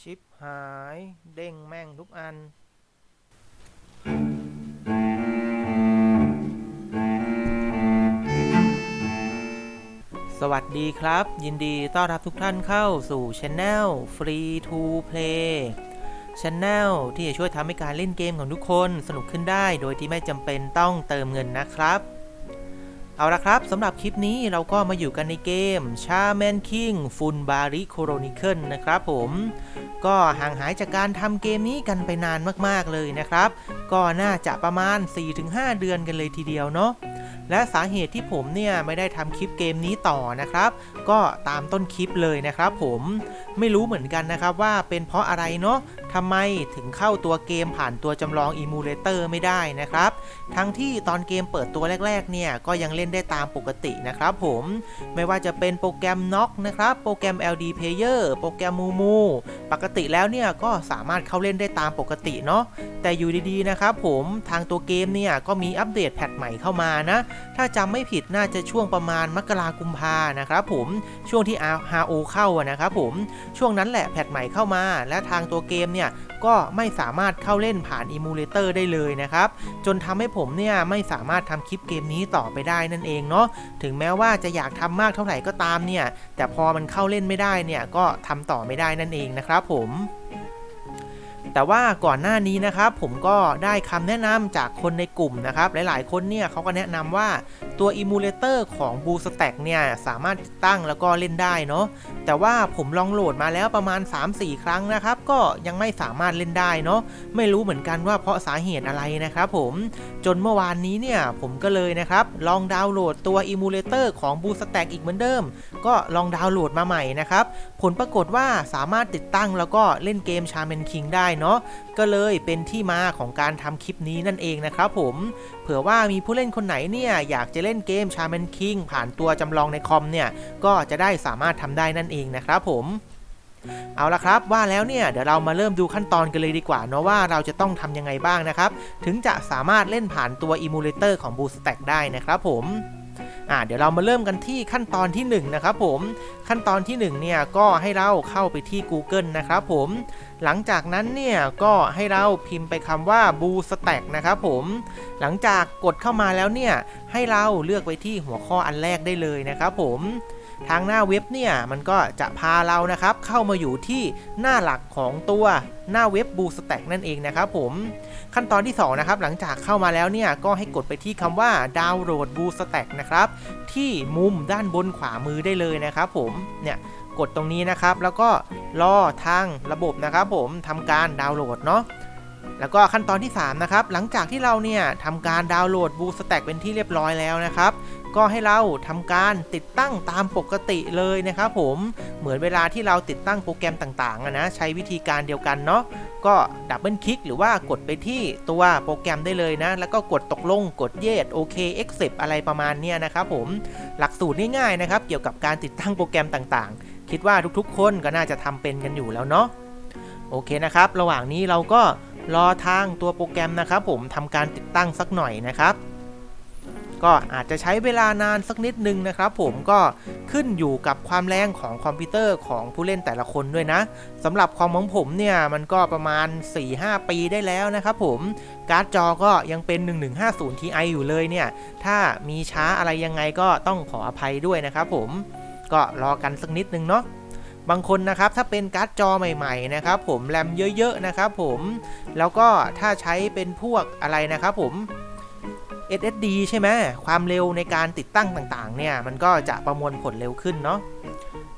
ชิปหาย เด้งแม่งทุกอัน สวัสดีครับ ยินดีต้อนรับทุกท่านเข้าสู่ช anel Free to Play Channel ที่จะช่วยทำให้การเล่นเกมของทุกคนสนุกขึ้นได้โดยที่ไม่จำเป็นต้องเติมเงินนะครับเอาละครับสำหรับคลิปนี้เราก็มาอยู่กันในเกม Shaman King Full Bari Chronicle นะครับผม ก็ห่างหายจากการทำเกมนี้กันไปนานมากๆเลยนะครับ ก็น่าจะประมาณ 4-5 เดือนกันเลยทีเดียวเนาะและสาเหตุที่ผมเนี่ยไม่ได้ทำคลิปเกมนี้ต่อนะครับ ก็ตามต้นคลิปเลยนะครับผมไม่รู้เหมือนกันนะครับว่าเป็นเพราะอะไรเนาะ ทำไมถึงเข้าตัวเกมผ่านตัวจำลองอิมูเลเตอร์ไม่ได้นะครับ ทั้งที่ตอนเกมเปิดตัวแรกๆ เนี่ย ก็ยังเล่นได้ตามปกตินะครับผม ไม่ว่าจะเป็นโปรแกรม Knock นะครับ โปรแกรม LD Player โปรแกรม Mumu ปกติแล้วเนี่ย ก็สามารถเข้าเล่นได้ตามปกติเนาะ แต่อยู่ดีๆ นะครับผม ทางตัวเกมเนี่ย ก็มีอัปเดตแพทใหม่เข้ามานะ ถ้าจำไม่ผิดน่าจะช่วงประมาณมกรากุมภานะครับผม ช่วงที่ RO เข้านะครับผม ช่วงนั้นแหละแพทใหม่เข้ามา และทางตัวเกมเนี่ยก็ไม่สามารถเข้าเล่นผ่านอิมูเลเตอร์ได้เลยนะครับ จนทำให้ผมเนี่ยไม่สามารถทำคลิปเกมนี้ต่อไปได้นั่นเองเนาะถึงแม้ว่าจะอยากทำมากเท่าไหร่ก็ตามเนี่ยแต่พอมันเข้าเล่นไม่ได้เนี่ยก็ทำต่อไม่ได้นั่นเองนะครับผมแต่ว่าก่อนหน้านี้นะครับผมก็ได้คำแนะนำจากคนในกลุ่มนะครับ หลายๆ คนเนี่ยเขาก็แนะนำว่าตัวอิมูเลเตอร์ของ b o o s t a c k เนี่ยสามารถตั้งแล้วก็เล่นได้เนาะแต่ว่าผมลองโหลดมาแล้วประมาณ 3-4 ครั้งนะครับ ก็ยังไม่สามารถเล่นได้เนาะไม่รู้เหมือนกันว่าเพราะสาเหตุอะไรนะครับผมจนเมื่อวานนี้เนี่ยผมก็เลยนะครับ ลองดาวน์โหลดตัวอิมูเลเตอร์ของ b o o s t a c k อีกเหมือนเดิม ก็ลองดาวน์โหลดมาใหม่นะครับ ผลปรากฏว่าสามารถติดตั้งแล้วก็เล่นเกม Shaman King ได้เนาะก็เลยเป็นที่มาของการทำคลิปนี้นั่นเองนะครับผมเผื่อว่ามีผู้เล่นคนไหนเนี่ยอยากจะเล่นเกม Shaman King ผ่านตัวจำลองในคอมเนี่ยก็จะได้สามารถทำได้นั่นเองนะครับผม เอาละครับว่าแล้วเนี่ยเดี๋ยวเรามาเริ่มดูขั้นตอนกันเลยดีกว่าเนาะว่าเราจะต้องทำยังไงบ้างนะครับ ถึงจะสามารถเล่นผ่านตัวอิมูเลเตอร์ของ BlueStack ได้นะครับผมอ่าเดี๋ยวเรามาเริ่มกันที่ขั้นตอนที่1นะครับผมขั้นตอนที่1เนี่ยก็ให้เราเข้าไปที่ Google นะครับผมหลังจากนั้นเนี่ยก็ให้เราพิมพ์ไปคำว่า BlueStack นะครับผมหลังจากกดเข้ามาแล้วเนี่ยให้เราเลือกไปที่หัวข้ออันแรกได้เลยนะครับผม ทางหน้าเว็บเนี่ยมันก็จะพาเรานะครับเข้ามาอยู่ที่หน้าหลักของตัวหน้าเว็บ b o o s t a c k นั่นเองนะครับผมขั้นตอนที่2นะครับหลังจากเข้ามาแล้วเนี่ยก็ให้กดไปที่คำว่าดาวน์โหลด b o o s t a c k นะครับที่มุมด้านบนขวามือได้เลยนะครับผมเนี่ยกดตรงนี้นะครับ แล้วก็รอทางระบบนะครับ ผมทำการดาวน์โหลดเนาะแล้วก็ขั้นตอนที่ 3 นะครับ หลังจากที่เราเนี่ยทำการดาวน์โหลด b o o s t a c k เป็นที่เรียบร้อยแล้วนะครับ ก็ให้เราทำการติดตั้งตามปกติเลยนะครับผมเหมือนเวลาที่เราติดตั้งโปรแกรมต่างๆนะใช้วิธีการเดียวกันเนาะก็ดับเบิลคลิกหรือว่ากดไปที่ตัวโปรแกรมได้เลยนะ แล้วก็กดตกลงกดเยสโอเค accept อะไรประมาณเนี้ยนะครับผมหลักสูตรง่ายๆนะครับเกี่ยวกับการติดตั้งโปรแกรมต่างๆ คิดว่าทุกๆ คนก็น่าจะทำเป็นกันอยู่แล้วเนาะโอเคนะครับ ระหว่างนี้เราก็รอทางตัวโปรแกรมนะครับผมทำการติดตั้งสักหน่อยนะครับ ก็อาจจะใช้เวลานานสักนิดนึงนะครับผมก็ขึ้นอยู่กับความแรงของคอมพิวเตอร์ของผู้เล่นแต่ละคนด้วยนะสำหรับคอมของผมเนี่ยมันก็ประมาณ 4-5 ปีได้แล้วนะครับผมการ์ดจอก็ยังเป็น 1150 Ti อยู่เลยเนี่ย ถ้ามีช้าอะไรยังไงก็ต้องขออภัยด้วยนะครับผมก็รอกันสักนิดนึงเนาะบางคนนะครับถ้าเป็นการ์ดจอใหม่ๆนะครับผมแรมเยอะๆนะครับผมแล้วก็ถ้าใช้เป็นพวกอะไรนะครับผม SSD ใช่ไหมความเร็วในการติดตั้งต่างๆ เนี่ย มันก็จะประมวลผลเร็วขึ้นเนาะ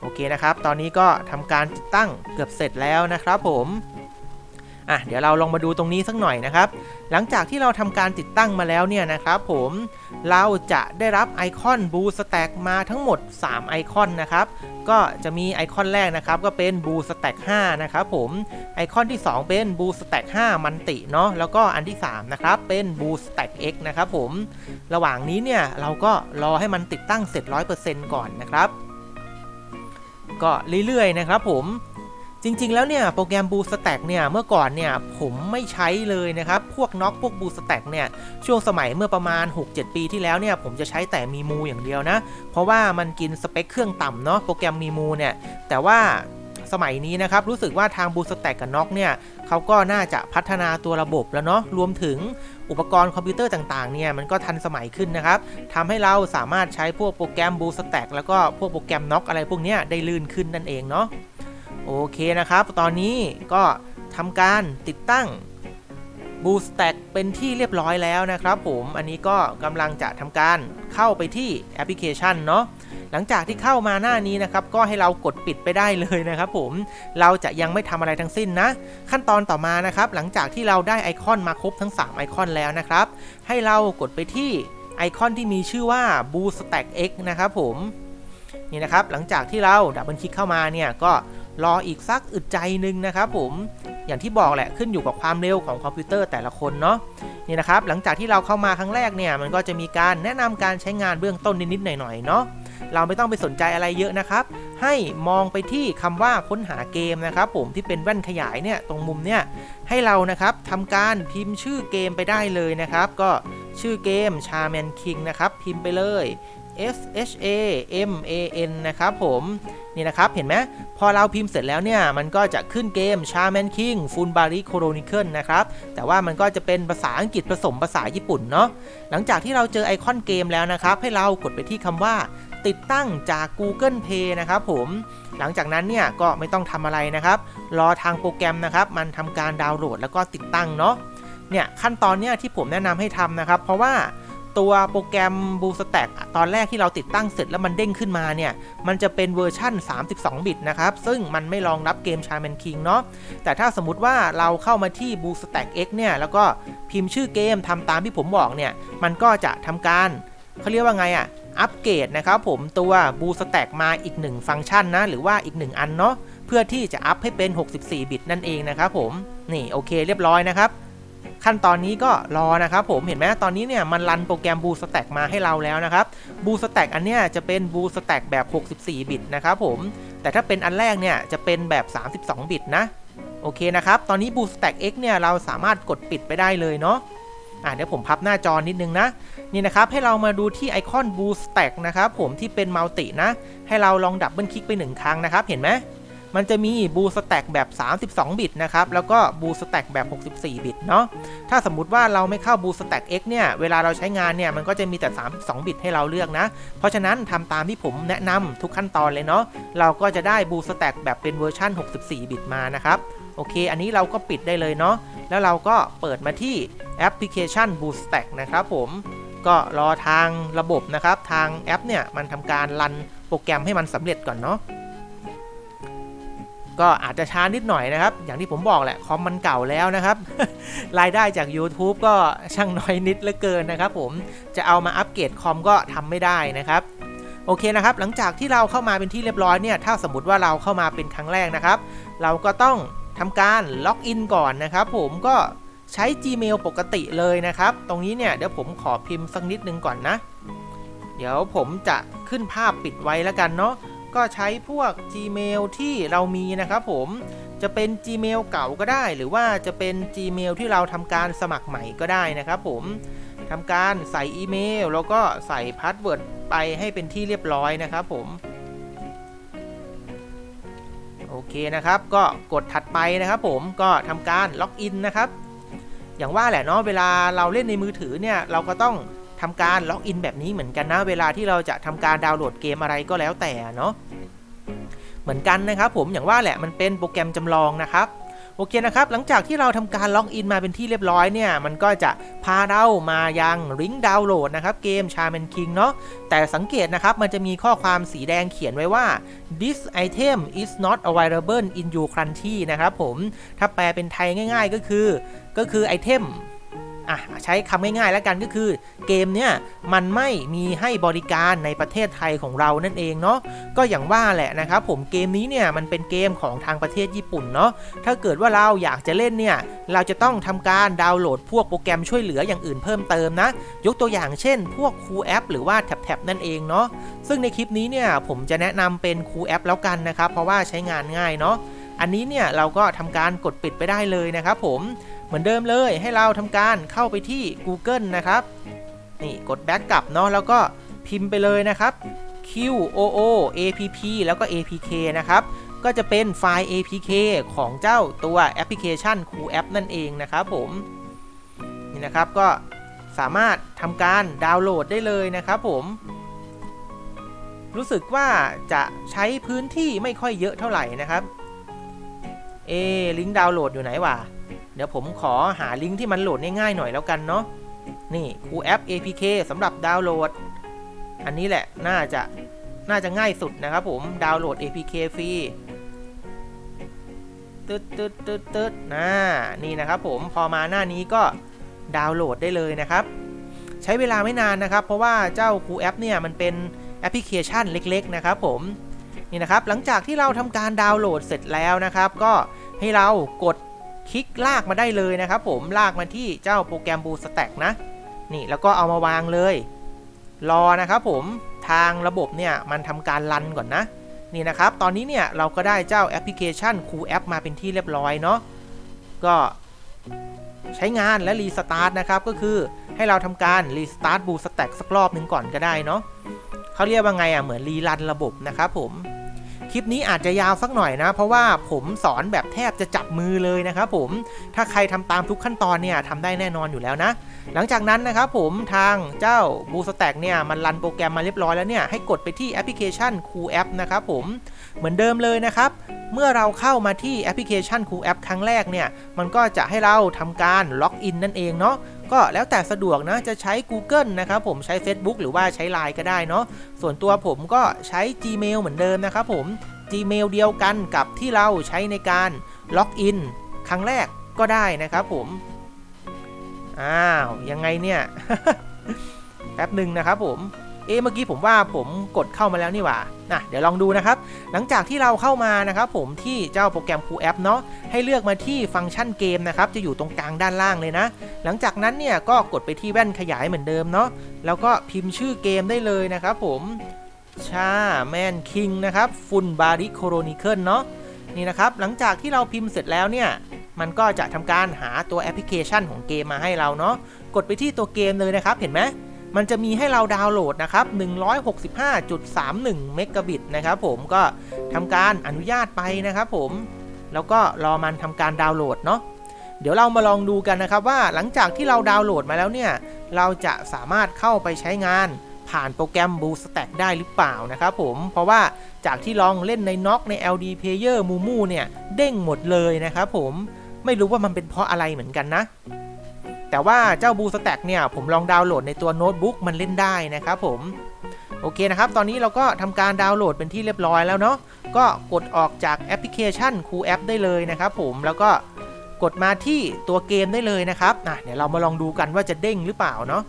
โอเคนะครับ ตอนนี้ก็ทำการติดตั้งเกือบเสร็จแล้วนะครับผม อะเดี๋ยวเราลองมาดูตรงนี้สักหน่อยนะครับ หลังจากที่เราทำการติดตั้งมาแล้วเนี่ยนะครับผมเราจะได้รับไอคอน b o o s t a c k มาทั้งหมด 3 ไอคอนนะครับ ก็จะมีไอคอนแรกนะครับก็เป็น b o o s t a c k 5นะครับผมไอคอนที่ 2 เป็น b o o s t a c k 5มันติเนาะแล้วก็อันที่3นะครับเป็น b o o s t a c k X นะครับผมระหว่างนี้เนี่ยเราก็รอให้มันติดตั้งเสร็จ 100%ก่อนนะครับ ก็เรื่อยๆนะครับผม จริงๆ แล้วเนี่ยโปรแกรม BoostStack เนี่ยเมื่อก่อนเนี่ยผมไม่ใช้เลยนะครับ พวกน็อกพวก BoostStack เนี่ยช่วงสมัยเมื่อประมาณ 6-7 ปีที่แล้วเนี่ยผมจะใช้แต่มีมูอย่างเดียวนะ เพราะว่ามันกินสเปคเครื่องต่ำเนาะโปรแกรมมีมูเนี่ยแต่ว่าสมัยนี้นะครับรู้สึกว่าทางบูสแต็กกับน็อกเนี่ยเขาก็น่าจะพัฒนาตัวระบบแล้วเนาะรวมถึงอุปกรณ์คอมพิวเตอร์ต่างๆเนี่ยมันก็ทันสมัยขึ้นนะครับทำให้เราสามารถใช้พวกโปรแกรมบูสแต็กแล้วก็พวกโปรแกรมน็อกอะไรพวกนี้ได้ลื่นขึ้นนั่นเองเนาะ โอเคนะครับ ตอนนี้ก็ทำการติดตั้งบูสแต็กเป็นที่เรียบร้อยแล้วนะครับผมอันนี้ก็กำลังจะทำการเข้าไปที่แอปพลิเคชันเนาะหลังจากที่เข้ามาหน้านี้นะครับก็ให้เรากดปิดไปได้เลยนะครับผมเราจะยังไม่ทำอะไรทั้งสิ้นนะ ขั้นตอนต่อมานะครับ หลังจากที่เราได้ไอคอนมาครบทั้ง 3 ไอคอนแล้วนะครับ ให้เรากดไปที่ไอคอนที่มีชื่อว่า Boost Stack X นะครับผมนี่นะครับหลังจากที่เราดับเบิลคลิกเข้ามาเนี่ยก็ รออีกสักอึดใจหนึ่งนะครับผมอย่างที่บอกแหละขึ้นอยู่กับความเร็วของคอมพิวเตอร์แต่ละคนเนาะนี่นะครับหลังจากที่เราเข้ามาครั้งแรกเนี่ยมันก็จะมีการแนะนำการใช้งานเบื้องต้นนิดๆหน่อยๆเนาะเราไม่ต้องไปสนใจอะไรเยอะนะครับ ให้มองไปที่คำว่าค้นหาเกมนะครับผมที่เป็นแว่นขยายเนี่ยตรงมุมเนี่ยให้เรานะครับทำการพิมพ์ชื่อเกมไปได้เลยนะครับ ก็ชื่อเกม Charman King นะครับพิมพ์ไปเลย S H A M A N นะครับผมนี่นะครับ เห็นไหมพอเราพิมพ์เสร็จแล้วเนี่ย มันก็จะขึ้นเกม Charman King Full Body Chronicle นะครับ แต่ว่ามันก็จะเป็นภาษาอังกฤษผสมภาษาญี่ปุ่นเนาะหลังจากที่เราเจอไอคอนเกมแล้วนะครับ ให้เรากดไปที่คำว่าติดตั้งจาก Google Play นะครับผมหลังจากนั้นเนี่ยก็ไม่ต้องทำอะไรนะครับ รอทางโปรแกรมนะครับ มันทำการดาวน์โหลดแล้วก็ติดตั้งเนาะเนี่ยขั้นตอนเนี่ยที่ผมแนะนำให้ทำนะครับ เพราะว่า ตัวโปรแกรม BlueStack ตอนแรกที่เราติดตั้งเสร็จแล้วมันเด้งขึ้นมาเนี่ย มันจะเป็นเวอร์ชั่น 32 บิตนะครับ ซึ่งมันไม่รองรับเกม Charman King เนาะแต่ถ้าสมมติว่าเราเข้ามาที่ BlueStack X เนี่ย แล้วก็พิมพ์ชื่อเกมทำตามที่ผมบอกเนี่ย มันก็จะทำการเขาเรียกว่าไงอะอัปเกรดนะครับผมตัว BlueStack มาอีก 1 ฟังก์ชันนะ หรือว่าอีก 1 อันเนาะเพื่อที่จะอัพให้เป็น 64 บิตนั่นเองนะครับผม นี่โอเคเรียบร้อยนะครับ ขั้นตอนนี้ก็รอนะครับผมเห็นไหมตอนนี้เนี่ยมันรันโปรแกรม Boost Stack มาให้เราแล้วนะครับ Boost Stack อันเนี้ยจะเป็น Boost Stack แบบ 64 บิตนะครับผมแต่ถ้าเป็นอันแรกเนี่ยจะเป็นแบบ 32 บิตนะโอเคนะครับ ตอนนี้ Boost Stack X เนี่ยเราสามารถกดปิดไปได้เลยเนาะ อะเดี๋ยวผมพับหน้าจอนิดนึงนะ นี่นะครับให้เรามาดูที่ไอคอน Boost Stack นะครับผมที่เป็นมัลตินะ ให้เราลองดับเบิลคลิกไปหนึ่งครั้งนะครับ เห็นไหม มันจะมีบูสแต็กแบบ 32 บิตนะครับ แล้วก็บูสแต็กแบบ 64 บิตเนาะ ถ้าสมมุติว่าเราไม่เข้าบูสแต็ก X เนี่ย เวลาเราใช้งานเนี่ย มันก็จะมีแต่ 32 บิตให้เราเลือกนะ เพราะฉะนั้นทำตามที่ผมแนะนำทุกขั้นตอนเลยเนาะ เราก็จะได้บูสแต็กแบบเป็นเวอร์ชัน64 บิตมานะครับ โอเค อันนี้เราก็ปิดได้เลยเนาะ แล้วเราก็เปิดมาที่แอปพลิเคชัน BoostStack นะครับผม ก็รอทางระบบนะครับ ทางแอปเนี่ยมันทำการรันโปรแกรมให้มันสำเร็จก่อนเนาะ ก็อาจจะช้านิดหน่อยนะครับ อย่างที่ผมบอกแหละคอมมันเก่าแล้วนะครับ รายได้จาก YouTube ก็ช่างน้อยนิดเหลือเกินนะครับผมจะเอามาอัปเกรดคอมก็ทำไม่ได้นะครับโอเคนะครับ หลังจากที่เราเข้ามาเป็นที่เรียบร้อยเนี่ย ถ้าสมมติว่าเราเข้ามาเป็นครั้งแรกนะครับ เราก็ต้องทำการล็อกอินก่อนนะครับ ผมก็ใช้ Gmail ปกติเลยนะครับ ตรงนี้เนี่ยเดี๋ยวผมขอพิมพ์สักนิดนึงก่อนนะ เดี๋ยวผมจะขึ้นภาพปิดไว้แล้วกันเนาะ ก็ใช้พวก Gmail ที่เรามีนะครับผมจะเป็น Gmail เก่าก็ได้ หรือว่าจะเป็น Gmail ที่เราทำการสมัครใหม่ก็ได้นะครับผมทำการใส่อีเมล แล้วก็ใส่พาสเวิร์ดไปให้เป็นที่เรียบร้อยนะครับผมโอเคนะครับ ก็กดถัดไปนะครับผมก็ทำการล็อกอินนะครับ อย่างว่าแหละเนาะเวลาเราเล่นในมือถือเนี่ยเราก็ต้อง ทำการล็อกอินแบบนี้เหมือนกันนะ เวลาที่เราจะทำการดาวน์โหลดเกมอะไรก็แล้วแต่เนาะเหมือนกันนะครับผมอย่างว่าแหละมันเป็นโปรแกรมจำลองนะครับโอเคนะครับ หลังจากที่เราทำการล็อกอินมาเป็นที่เรียบร้อยเนี่ย มันก็จะพาเรามายังลิงก์ดาวน์โหลดนะครับ เกม Charman King เนาะ แต่สังเกตนะครับ มันจะมีข้อความสีแดงเขียนไว้ว่า this item is not available in your country นะครับผม ถ้าแปลเป็นไทยง่ายๆก็คือ ก็คือไอเทม อะใช้คำง่ายๆแล้วกันก็คือ เกมเนี่ยมันไม่มีให้บริการในประเทศไทยของเรานั่นเองเนาะก็อย่างว่าแหละนะครับผมเกมนี้เนี่ยมันเป็นเกมของทางประเทศญี่ปุ่นเนาะถ้าเกิดว่าเราอยากจะเล่นเนี่ยเราจะต้องทำการดาวน์โหลดพวกโปรแกรมช่วยเหลืออย่างอื่นเพิ่มเติมนะ ยกตัวอย่างเช่น พวกคูแอปหรือว่าแท็บๆนั่นเองเนาะซึ่งในคลิปนี้เนี่ยผมจะแนะนำเป็นคูแอปแล้วกันนะครับเพราะว่าใช้งานง่ายเนาะอันนี้เนี่ยเราก็ทำการกดปิดไปได้เลยนะครับผม เหมือนเดิมเลยให้เราทำการเข้าไปที่ Google นะครับ นี่กดแบ็กกลับเนาะแล้วก็พิมพ์ไปเลยนะครับ Q O O A P P แล้วก็ A P K นะครับก็จะเป็นไฟล์ APK ของเจ้าตัวแอปพลิเคชัน Cool App นั่นเองนะครับผมนี่นะครับก็สามารถทำการดาวน์โหลดได้เลยนะครับผมรู้สึกว่าจะใช้พื้นที่ไม่ค่อยเยอะเท่าไหร่นะครับ เอลิงก์ดาวน์โหลดอยู่ไหนวะ เดี๋ยวผมขอหาลิงก์ที่มันโหลดง่ายๆหน่อยแล้วกันเนาะนี่ Cool App APK สำหรับดาวน์โหลด อันนี้แหละน่าจะน่าจะง่ายสุดนะครับผมดาวน์โหลด APK ฟรีตึ๊ดตึ๊ดตึ๊ดตึ๊ดนะนี่นะครับผมพอมาหน้านี้ก็ดาวน์โหลดได้เลยนะครับ ใช้เวลาไม่นานนะครับ เพราะว่าเจ้า Cool App เนี่ยมันเป็นแอปพลิเคชันเล็ก ๆ นะครับผมนี่นะครับหลังจากที่เราทำการดาวน์โหลดเสร็จแล้วนะครับ ก็ให้เรากด คลิกลากมาได้เลยนะครับผมลากมาที่เจ้าโปรแกรม BlueStack นะนี่แล้วก็เอามาวางเลย รอนะครับผมทางระบบเนี่ยมันทำการรันก่อนนะนี่นะครับ ตอนนี้เนี่ยเราก็ได้เจ้าแอปพลิเคชัน Cool App มาเป็นที่เรียบร้อยเนาะก็ใช้งานและรีสตาร์ทนะครับ ก็คือให้เราทำการรีสตาร์ทบูสแต็กสักรอบหนึ่งก่อนก็ได้เนาะเขาเรียกว่าไงอะเหมือนรีรันระบบนะครับผม คลิปนี้อาจจะยาวสักหน่อยนะ เพราะว่าผมสอนแบบแทบจะจับมือเลยนะครับผมถ้าใครทำตามทุกขั้นตอนเนี่ยทำได้แน่นอนอยู่แล้วนะ หลังจากนั้นนะครับผมทางเจ้า b o o s t a c k เนี่ยมันรันโปรแกรมมาเรียบร้อยแล้วเนี่ยให้กดไปที่แอปพลิเคชัน Cool App นะครับผมเหมือนเดิมเลยนะครับเมื่อเราเข้ามาที่แอปพลิเคชัน Cool App ครั้งแรกเนี่ยมันก็จะให้เราทำการล็อกอินนั่นเองเนาะ ก็แล้วแต่สะดวกนะจะใช้ Google นะครับผมใช้ Facebook หรือว่าใช้ Line ก็ได้เนาะส่วนตัวผมก็ใช้ Gmail เหมือนเดิมนะครับผม Gmail เดียวกันกับที่เราใช้ในการล็อกอินครั้งแรกก็ได้นะครับผม อ้าว ยังไงเนี่ย แป๊บหนึ่งนะครับผม เอ๊ะเมื่อกี้ผมว่าผมกดเข้ามาแล้วนี่หว่านะเดี๋ยวลองดูนะครับ หลังจากที่เราเข้ามานะครับผมที่เจ้าโปรแกรม Cool App เนาะให้เลือกมาที่ฟังก์ชันเกมนะครับจะอยู่ตรงกลางด้านล่างเลยนะ หลังจากนั้นเนี่ยก็กดไปที่แว่นขยายเหมือนเดิมเนาะแล้วก็พิมพ์ชื่อเกมได้เลยนะครับผมชาแมนคิงนะครับฟุนบาริโคโรนิเคิลเนาะนี่นะครับหลังจากที่เราพิมพ์เสร็จแล้วเนี่ยมันก็จะทำการหาตัวแอปพลิเคชันของเกมมาให้เราเนาะกดไปที่ตัวเกมเลยนะครับเห็นไหม มันจะมีให้เราดาวน์โหลดนะครับ 165.31 เมกะบิตนะครับผมก็ทำการอนุญาตไปนะครับผม แล้วก็รอมันทำการดาวน์โหลดเนาะ เดี๋ยวเรามาลองดูกันนะครับว่าหลังจากที่เราดาวน์โหลดมาแล้วเนี่ย เราจะสามารถเข้าไปใช้งานผ่านโปรแกรม BlueStack ได้หรือเปล่านะครับผม เพราะว่าจากที่ลองเล่นใน NOC ใน LD Player Mumu เนี่ย เด้งหมดเลยนะครับผม ไม่รู้ว่ามันเป็นเพราะอะไรเหมือนกันนะ แต่ว่าเจ้าบูสแต็กเนี่ยผมลองดาวน์โหลดในตัวโน้ตบุ๊กมันเล่นได้นะครับผมโอเคนะครับ ตอนนี้เราก็ทำการดาวน์โหลดเป็นที่เรียบร้อยแล้วเนาะ ก็กดออกจากแอปพลิเคชันคูแอปได้เลยนะครับผม แล้วก็กดมาที่ตัวเกมได้เลยนะครับนะเดี๋ยวเรามาลองดูกันว่าจะเด้งหรือเปล่าเนาะ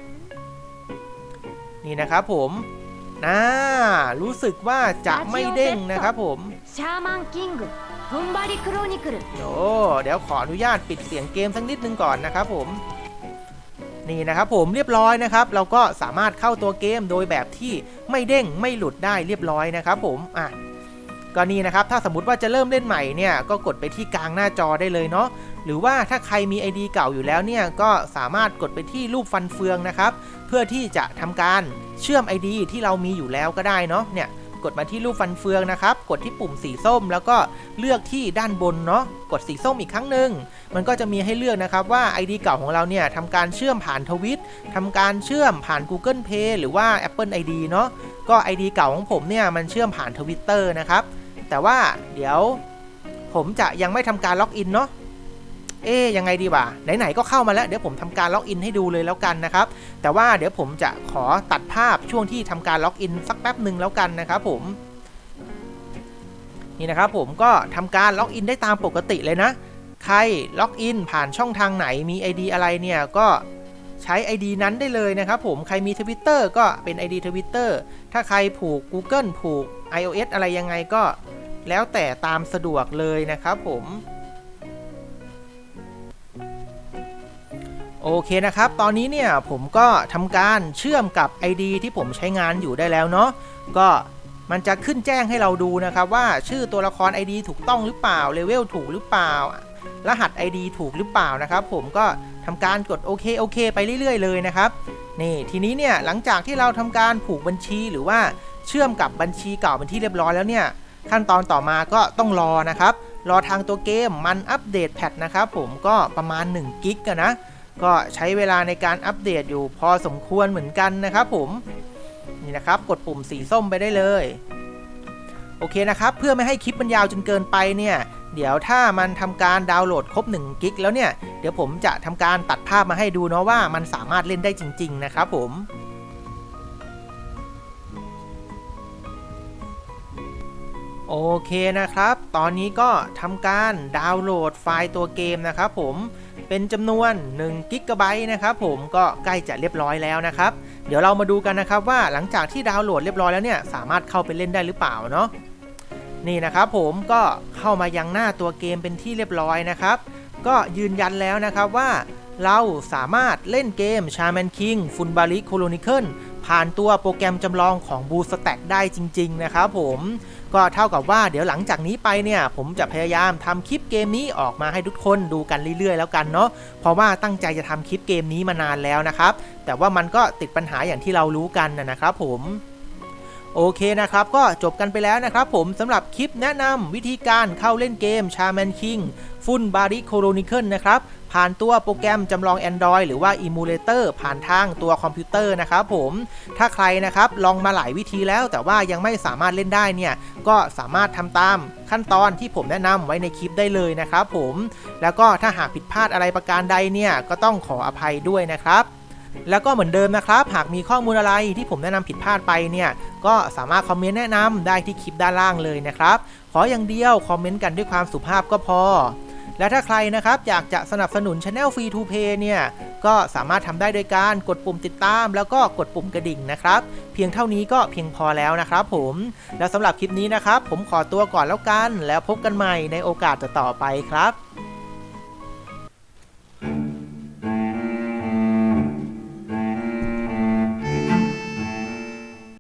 นี่นะครับผมน่ารู้สึกว่าจะไม่เด้งนะครับผมชาแมนคิงโอ้เดี๋ยวขออนุญาตปิดเสียงเกมสักนิดนึงก่อนนะครับผม นี่นะครับผมเรียบร้อยนะครับ เราก็สามารถเข้าตัวเกมโดยแบบที่ไม่เด้งไม่หลุดได้เรียบร้อยนะครับผมอะก็นี่นะครับถ้าสมมติว่าจะเริ่มเล่นใหม่เนี่ยก็กดไปที่กลางหน้าจอได้เลยเนาะหรือว่าถ้าใครมี ID เก่าอยู่แล้วเนี่ยก็สามารถกดไปที่รูปฟันเฟืองนะครับ เพื่อที่จะทำการเชื่อม ID ที่เรามีอยู่แล้วก็ได้เนาะเนี่ยกดมาที่รูปฟันเฟืองนะครับ กดที่ปุ่มสีส้มแล้วก็เลือกที่ด้านบนเนาะกดสีส้มอีกครั้งหนึ่ง มันก็จะมีให้เลือกนะครับว่า ID เก่าของเราเนี่ยทำการเชื่อมผ่านทวิตทำการเชื่อมผ่าน Google Play หรือว่า Apple ID เนาะก็ ID เก่าของผมเนี่ยมันเชื่อมผ่านทวิตเตอร์นะครับ แต่ว่าเดี๋ยวผมจะยังไม่ทำการล็อกอินเนาะเอ๊ยังไงดีวะไหนๆก็เข้ามาแล้วเดี๋ยวผมทำการล็อกอินให้ดูเลยแล้วกันนะครับ แต่ว่าเดี๋ยวผมจะขอตัดภาพช่วงที่ทำการล็อกอินสักแป๊บหนึ่งแล้วกันนะครับผมนี่นะครับผมก็ทำการล็อกอินได้ตามปกติเลยนะ ใครล็อกอินผ่านช่องทางไหนมี ID อะไรเนี่ยก็ใช้ ID นั้นได้เลยนะครับผม ใครมี Twitter ก็เป็น ID Twitter ถ้าใครผูก Google ผูก iOS อะไรยังไงก็แล้วแต่ตามสะดวกเลยนะครับผม โอเคนะครับ ตอนนี้เนี่ยผมก็ทำการเชื่อมกับ ID ที่ผมใช้งานอยู่ได้แล้วเนาะ ก็มันจะขึ้นแจ้งให้เราดูนะครับว่าชื่อตัวละคร ID ถูกต้องหรือเปล่า เลเวลถูกหรือเปล่า รหัส ID ถูกหรือเปล่านะครับ ผมก็ทำการกดโอเคโอเคไปเรื่อย ๆ เลยนะครับนี่ทีนี้เนี่ยหลังจากที่เราทำการผูกบัญชีหรือว่าเชื่อมกับบัญชีเก่าเป็นที่เรียบร้อยแล้วเนี่ยขั้นตอนต่อมาก็ต้องรอนะครับ รอทางตัวเกมมันอัปเดตแพทนะครับผมก็ประมาณ1กิกนะก็ใช้เวลาในการอัปเดตอยู่พอสมควรเหมือนกันนะครับผมนี่นะครับกดปุ่มสีส้มไปได้เลย โอเคนะครับ เพื่อไม่ให้คลิปมันยาวจนเกินไปเนี่ย เดี๋ยวถ้ามันทำการดาวน์โหลดครบ1กิกแล้วเนี่ย เดี๋ยวผมจะทำการตัดภาพมาให้ดูเนาะว่ามันสามารถเล่นได้จริง ๆ นะครับผมโอเคนะครับ ตอนนี้ก็ทำการดาวน์โหลดไฟล์ตัวเกมนะครับผมเป็นจำนวน1กิกะไบต์นะครับผมก็ใกล้จะเรียบร้อยแล้วนะครับ เดี๋ยวเรามาดูกันนะครับว่าหลังจากที่ดาวน์โหลดเรียบร้อยแล้วเนี่ย สามารถเข้าไปเล่นได้หรือเปล่าเนาะ นี่นะครับผมก็เข้ามายังหน้าตัวเกมเป็นที่เรียบร้อยนะครับ ก็ยืนยันแล้วนะครับว่าเราสามารถเล่นเกม Shaman King f u n b a r i Chronicle ผ่านตัวโปรแกรมจำลองของ b o o Stack ได้จริง ๆ นะครับผมก็เท่ากับว่าเดี๋ยวหลังจากนี้ไปเนี่ย ผมจะพยายามทำคลิปเกมนี้ออกมาให้ทุกคนดูกันเรื่อยๆ แล้วกันเนาะเพราะว่าตั้งใจจะทำคลิปเกมนี้มานานแล้วนะครับ แต่ว่ามันก็ติดปัญหาอย่างที่เรารู้กันนะครับผม โอเคนะครับ ก็จบกันไปแล้วนะครับผมสำหรับคลิปแนะนำวิธีการเข้าเล่นเกม Shaman King f u n b a r i Chronicle นะครับ ผ่านตัวโปรแกรมจำลอง Android หรือว่า Emulator ผ่านทางตัวคอมพิวเตอร์นะครับผมถ้าใครนะครับลองมาหลายวิธีแล้ว แต่ว่ายังไม่สามารถเล่นได้เนี่ยก็สามารถทำตามขั้นตอนที่ผมแนะนำไว้ในคลิปได้เลยนะครับผมแล้วก็ถ้าหากผิดพลาดอะไรประการใดเนี่ยก็ต้องขออภัยด้วยนะครับ แล้วก็เหมือนเดิมนะครับ หากมีข้อมูลอะไรที่ผมแนะนำผิดพลาดไปเนี่ย ก็สามารถคอมเมนต์แนะนำได้ที่คลิปด้านล่างเลยนะครับ ขออย่างเดียวคอมเมนต์กันด้วยความสุภาพก็พอ และถ้าใครนะครับอยากจะสนับสนุน Channel Free to Play เนี่ย ก็สามารถทำได้โดยการกดปุ่มติดตาม แล้วก็กดปุ่มกระดิ่งนะครับ เพียงเท่านี้ก็เพียงพอแล้วนะครับผม แล้วสำหรับคลิปนี้นะครับ ผมขอตัวก่อนแล้วกัน แล้วพบกันใหม่ในโอกาสต่อไปครับ